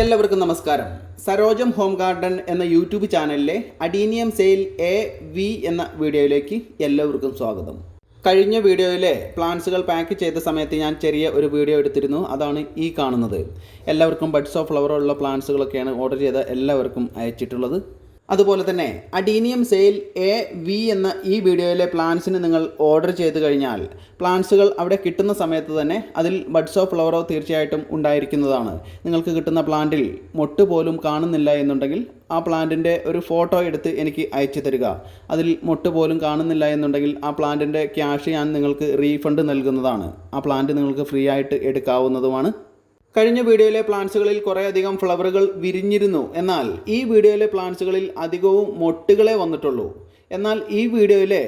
എല്ലാവർക്കും നമസ്കാരം. Sarojam home garden എന്ന യൂട്യൂബ് ചാനലിലെ അഡീനിയം സെയിൽ എ വി എന്ന വീഡിയോയിലേക്ക് എല്ലാവർക്കും സ്വാഗതം. കഴിഞ്ഞ വീഡിയോയിലെ പ്ലാന്റ്സുകൾ പാക്ക് ചെയ്ത സമയത്ത് ഞാൻ ചെറിയ ഒരു വീഡിയോ എടുത്തിരുന്നു. അതാണ് ഈ കാണുന്നത്. എല്ലാവർക്കും ബഡ്സ് ഓഫ് ഫ്ലവർ ഉള്ള പ്ലാന്റ്സുകളൊക്കെയാണ് ഓർഡർ ചെയ്ത എല്ലാവർക്കും അയച്ചിട്ടുള്ളത്. അതുപോലെ തന്നെ അഡീനിയം സെയിൽ എ വി എന്ന ഈ വീഡിയോയിലെ പ്ലാന്റ്സിന് നിങ്ങൾ ഓർഡർ ചെയ്ത് കഴിഞ്ഞാൽ പ്ലാന്റ്സുകൾ അവിടെ കിട്ടുന്ന സമയത്ത് തന്നെ അതിൽ ബഡ്സ് ഫ്ലവറോ തീർച്ചയായിട്ടും ഉണ്ടായിരിക്കുന്നതാണ്. നിങ്ങൾക്ക് കിട്ടുന്ന പ്ലാന്റിൽ മൊട്ട് പോലും കാണുന്നില്ല എന്നുണ്ടെങ്കിൽ ആ പ്ലാന്റിന്റെ ഒരു ഫോട്ടോ എടുത്ത് എനിക്ക് അയച്ചു തരിക. അതിൽ മൊട്ട് പോലും കാണുന്നില്ല എന്നുണ്ടെങ്കിൽ ആ പ്ലാന്റിന്റെ ക്യാഷ് ഞാൻ നിങ്ങൾക്ക് റീഫണ്ട് നൽകുന്നതാണ്. ആ പ്ലാന്റ് നിങ്ങൾക്ക് ഫ്രീ ആയിട്ട് എടുക്കാവുന്നതുമാണ്. കഴിഞ്ഞ വീഡിയോയിലെ പ്ലാന്റ്സുകളിൽ കുറേയധികം ഫ്ലവറുകൾ വിരിഞ്ഞിരുന്നു. എന്നാൽ ഈ വീഡിയോയിലെ പ്ലാന്റ്സുകളിൽ അധികവും മൊട്ടുകളെ വന്നിട്ടുള്ളൂ. എന്നാൽ ഈ വീഡിയോയിലെ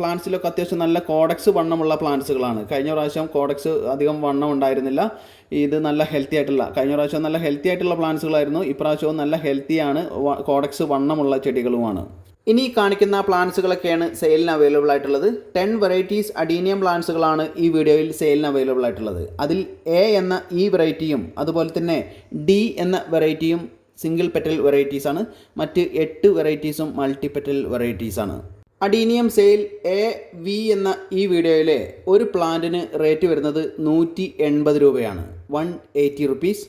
പ്ലാന്റ്സിലൊക്കെ അത്യാവശ്യം നല്ല കോഡക്സ് വണ്ണമുള്ള പ്ലാന്റ്സുകളാണ്. കഴിഞ്ഞ പ്രാവശ്യം കോഡക്സ് അധികം വണ്ണം ഉണ്ടായിരുന്നില്ല. ഇത് നല്ല ഹെൽത്തി ആയിട്ടുള്ള കഴിഞ്ഞ പ്രാവശ്യം നല്ല ഹെൽത്തി ആയിട്ടുള്ള പ്ലാന്റ്സുകളായിരുന്നു. ഇപ്രാവശ്യവും നല്ല ഹെൽത്തിയാണ് കോഡക്സ് വണ്ണമുള്ള ചെടികളുമാണ്. ഇനി കാണിക്കുന്ന പ്ലാന്റ്സുകളൊക്കെയാണ് സെയിലിന് അവൈലബിൾ ആയിട്ടുള്ളത്. ടെൻ വെറൈറ്റീസ് അഡീനിയം പ്ലാന്റ്സുകളാണ് ഈ വീഡിയോയിൽ സെയിലിന് അവൈലബിൾ ആയിട്ടുള്ളത്. അതിൽ എ എന്ന ഈ വെറൈറ്റിയും അതുപോലെ തന്നെ ഡി എന്ന വെറൈറ്റിയും സിംഗിൾ പെറ്റൽ വെറൈറ്റീസാണ് മറ്റ് എട്ട് വെറൈറ്റീസും മൾട്ടി പെറ്റൽ വെറൈറ്റീസാണ് അഡീനിയം സെയിൽ എ വി എന്ന ഈ വീഡിയോയിലെ ഒരു പ്ലാന്റിന് റേറ്റ് വരുന്നത് നൂറ്റി എൺപത് രൂപയാണ്. വൺ എയ്റ്റി റുപ്പീസ്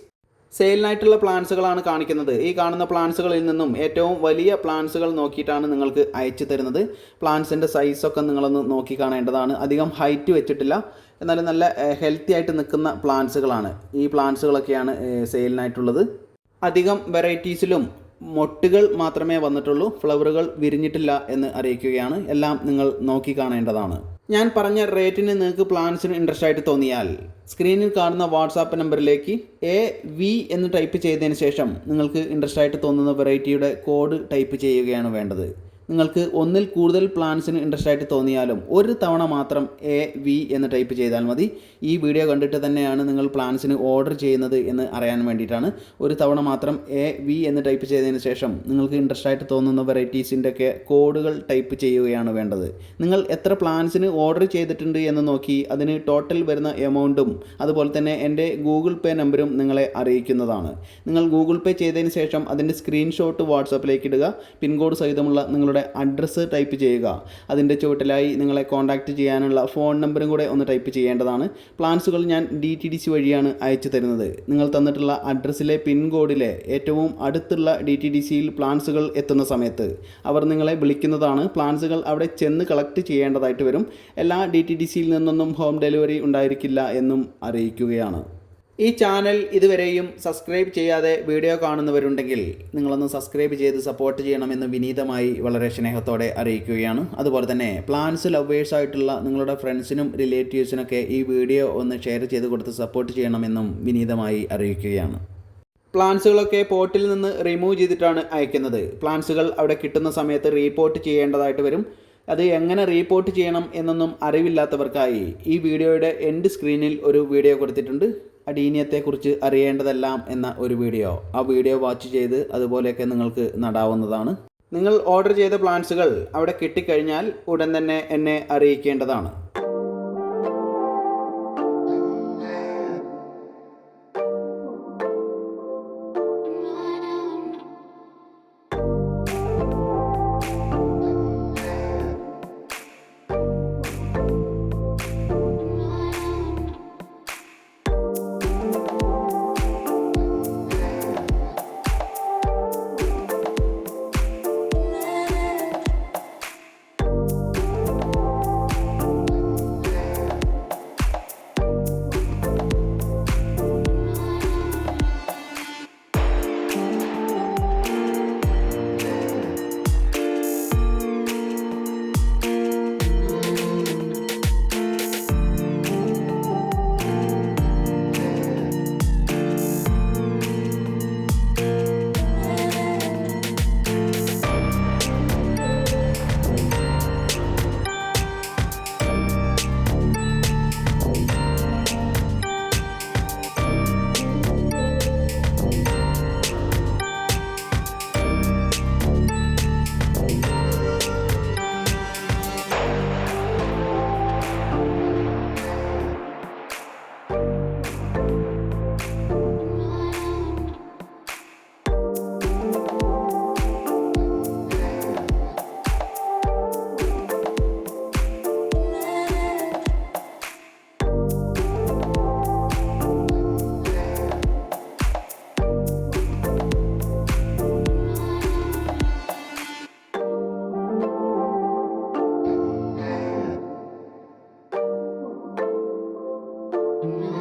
സെയിലിനായിട്ടുള്ള പ്ലാൻസുകളാണ് കാണിക്കുന്നത്. ഈ കാണുന്ന പ്ലാൻസുകളിൽ നിന്നും ഏറ്റവും വലിയ പ്ലാൻസുകൾ നോക്കിയിട്ടാണ് നിങ്ങൾക്ക് അയച്ചു തരുന്നത്. പ്ലാൻസിന്റെ സൈസൊക്കെ നിങ്ങളൊന്ന് നോക്കി കാണേണ്ടതാണ്. അധികം ഹൈറ്റ് വെച്ചിട്ടില്ല. എന്നാലും നല്ല ഹെൽത്തി ആയിട്ട് നിൽക്കുന്ന പ്ലാൻസുകളാണ് ഈ പ്ലാൻസുകളൊക്കെയാണ് സെയിലിനായിട്ടുള്ളത്. അധികം വെറൈറ്റീസിലും മൊട്ടുകൾ മാത്രമേ വന്നിട്ടുള്ളൂ. ഫ്ലവറുകൾ വിരിഞ്ഞിട്ടില്ല എന്ന് അറിയിക്കുകയാണ്. എല്ലാം നിങ്ങൾ നോക്കി കാണേണ്ടതാണ്. ഞാൻ പറഞ്ഞ റേറ്റിന് നിങ്ങൾക്ക് പ്ലാൻസിന് ഇൻട്രസ്റ്റ് ആയിട്ട് തോന്നിയാൽ സ്ക്രീനിൽ കാണുന്ന വാട്സാപ്പ് നമ്പറിലേക്ക് എ വി എന്ന് ടൈപ്പ് ചെയ്തതിന് ശേഷം നിങ്ങൾക്ക് ഇൻട്രസ്റ്റ് ആയിട്ട് തോന്നുന്ന വെറൈറ്റിയുടെ കോഡ് ടൈപ്പ് ചെയ്യുകയാണ് വേണ്ടത്. നിങ്ങൾക്ക് ഒന്നിൽ കൂടുതൽ പ്ലാൻസിന് ഇൻട്രസ്റ്റ് ആയിട്ട് തോന്നിയാലും ഒരു തവണ മാത്രം എ വി എന്ന് ടൈപ്പ് ചെയ്താൽ മതി. ഈ വീഡിയോ കണ്ടിട്ട് തന്നെയാണ് നിങ്ങൾ പ്ലാൻസിന് ഓർഡർ ചെയ്യുന്നത് എന്ന് അറിയാൻ വേണ്ടിയിട്ടാണ്. ഒരു തവണ മാത്രം എ വി എന്ന് ടൈപ്പ് ചെയ്തതിന് ശേഷം നിങ്ങൾക്ക് ഇൻട്രസ്റ്റ് ആയിട്ട് തോന്നുന്ന വെറൈറ്റീസിന്റെ ഒക്കെ കോഡുകൾ ടൈപ്പ് ചെയ്യുകയാണ് വേണ്ടത്. നിങ്ങൾ എത്ര പ്ലാൻസിന് ഓർഡർ ചെയ്തിട്ടുണ്ട് എന്ന് നോക്കി അതിന് ടോട്ടൽ വരുന്ന എമൗണ്ടും അതുപോലെ തന്നെ എന്റെ ഗൂഗിൾ പേ നമ്പറും നിങ്ങളെ അറിയിക്കുന്നതാണ്. നിങ്ങൾ ഗൂഗിൾ പേ ചെയ്തതിന് ശേഷം അതിന്റെ സ്ക്രീൻഷോട്ട് വാട്സാപ്പിലേക്ക് ഇടുക. പിൻകോഡ് സഹിതമുള്ള നിങ്ങളുടെ നിങ്ങളുടെ അഡ്രസ്സ് ടൈപ്പ് ചെയ്യുക. അതിന്റെ ചുവട്ടിലായി നിങ്ങളെ കോൺടാക്റ്റ് ചെയ്യാനുള്ള ഫോൺ നമ്പറും കൂടെ ഒന്ന് ടൈപ്പ് ചെയ്യേണ്ടതാണ്. പ്ലാൻസുകൾ ഞാൻ ഡി ടി ഡി സി വഴിയാണ് അയച്ചു തരുന്നത്. നിങ്ങൾ തന്നിട്ടുള്ള അഡ്രസ്സിലെ പിൻകോഡിലെ ഏറ്റവും അടുത്തുള്ള ഡി ടി ഡി സിയിൽ പ്ലാൻസുകൾ എത്തുന്ന സമയത്ത് അവർ നിങ്ങളെ വിളിക്കുന്നതാണ്. പ്ലാൻസുകൾ അവിടെ ചെന്ന് കളക്ട് ചെയ്യേണ്ടതായിട്ട് വരും. എല്ലാ ഡി ടി ഡി സിയിൽ നിന്നൊന്നും ഹോം ഡെലിവറി ഉണ്ടായിരിക്കില്ല എന്നും അറിയിക്കുകയാണ്. ഈ ചാനൽ ഇതുവരെയും സബ്സ്ക്രൈബ് ചെയ്യാതെ വീഡിയോ കാണുന്നവരുണ്ടെങ്കിൽ നിങ്ങളൊന്ന് സബ്സ്ക്രൈബ് ചെയ്ത് സപ്പോർട്ട് ചെയ്യണമെന്ന് വിനീതമായി വളരെ സ്നേഹത്തോടെ അറിയിക്കുകയാണ്. അതുപോലെ തന്നെ പ്ലാൻസ് ലവേഴ്സ് ആയിട്ടുള്ള നിങ്ങളുടെ ഫ്രണ്ട്സിനും റിലേറ്റീവ്സിനൊക്കെ ഈ വീഡിയോ ഒന്ന് ഷെയർ ചെയ്ത് കൊടുത്ത് സപ്പോർട്ട് ചെയ്യണമെന്നും വിനീതമായി അറിയിക്കുകയാണ്. പ്ലാൻസുകളൊക്കെ പോർട്ടിൽ നിന്ന് റിമൂവ് ചെയ്തിട്ടാണ് അയക്കുന്നത്. പ്ലാൻസുകൾ അവിടെ കിട്ടുന്ന സമയത്ത് റീപോർട്ട് ചെയ്യേണ്ടതായിട്ട് വരും. അത് എങ്ങനെ റീപോർട്ട് ചെയ്യണം എന്നൊന്നും അറിവില്ലാത്തവർക്കായി ഈ വീഡിയോയുടെ എൻഡ് സ്ക്രീനിൽ ഒരു വീഡിയോ കൊടുത്തിട്ടുണ്ട്. അടീനിയത്തെക്കുറിച്ച് അറിയേണ്ടതെല്ലാം എന്ന ഒരു വീഡിയോ ആ വീഡിയോ വാച്ച് ചെയ്ത് അതുപോലെയൊക്കെ നിങ്ങൾക്ക് നടാവുന്നതാണ്. നിങ്ങൾ ഓർഡർ ചെയ്ത പ്ലാന്റ്സുകൾ അവിടെ കിട്ടിക്കഴിഞ്ഞാൽ ഉടൻ തന്നെ എന്നെ അറിയിക്കേണ്ടതാണ്. Mm-hmm.